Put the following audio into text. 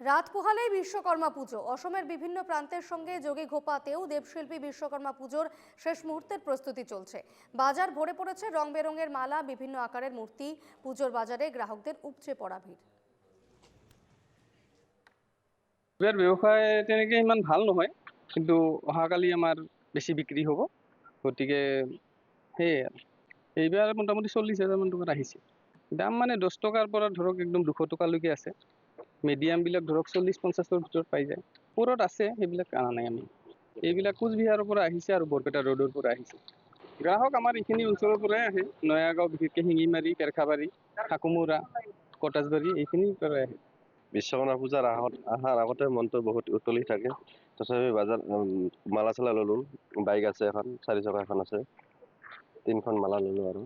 রাত পোহালেই বিশ্বকর্মা পুজো। অসমের বিভিন্ন প্রান্তের সঙ্গে যোগী ঘোপাতেও দেবশিল্পী বিশ্বকর্মা পুজোর শেষ মুহূর্তের প্রস্তুতি চলছে। বাজার ভরে পড়েছে রং বেরঙের মালা, বিভিন্ন আকারের মূর্তি। পুজোর বাজারে গ্রাহকদের উপচে পড়া ভিড়। এইবাৰ ব্যৱসায় তেনেকৈ ইমান ভালো নহয়, কিন্তু অহাকালি আমাৰ বেছি বিক্ৰী হ'ব। গতিকে সেয়াই আৰু। এইবাৰ মোটামুটি চল্লিছ হাজাৰমান টকাত আহিছে। দাম মানে দহ টকাৰ পৰা ধৰক একদম দুশ টকালৈকে আছে। মিডিয়ামবিলাক ধৰক চল্লিছ পঞ্চাছৰ ভিতৰত পাই যায়। ওপৰত আছে সেইবিলাক অনা নাই আমি। এইবিলাক কোচবিহাৰৰ পৰা আহিছে আৰু বৰপেটা ৰোডৰ পৰা আহিছে। গ্ৰাহক আমাৰ এইখিনি অঞ্চলৰ পৰাই আহে। নয়াগাঁও বিশেষকৈ শিঙিমাৰি কেৰখাবাৰী হাকুমুৰা কটাজবাৰী এইখিনিৰ পৰাই আহে। বিশ্বকৰ্মা পূজাৰ আগত অহাৰ আগতে মনটো বহুত উতলি থাকে। তথাপি বজাৰ মালা চালা ল'লোঁ। বাইক আছে এখন চাৰি চকা এখন আছে। তিনিখন মালা ল'লোঁ আৰু।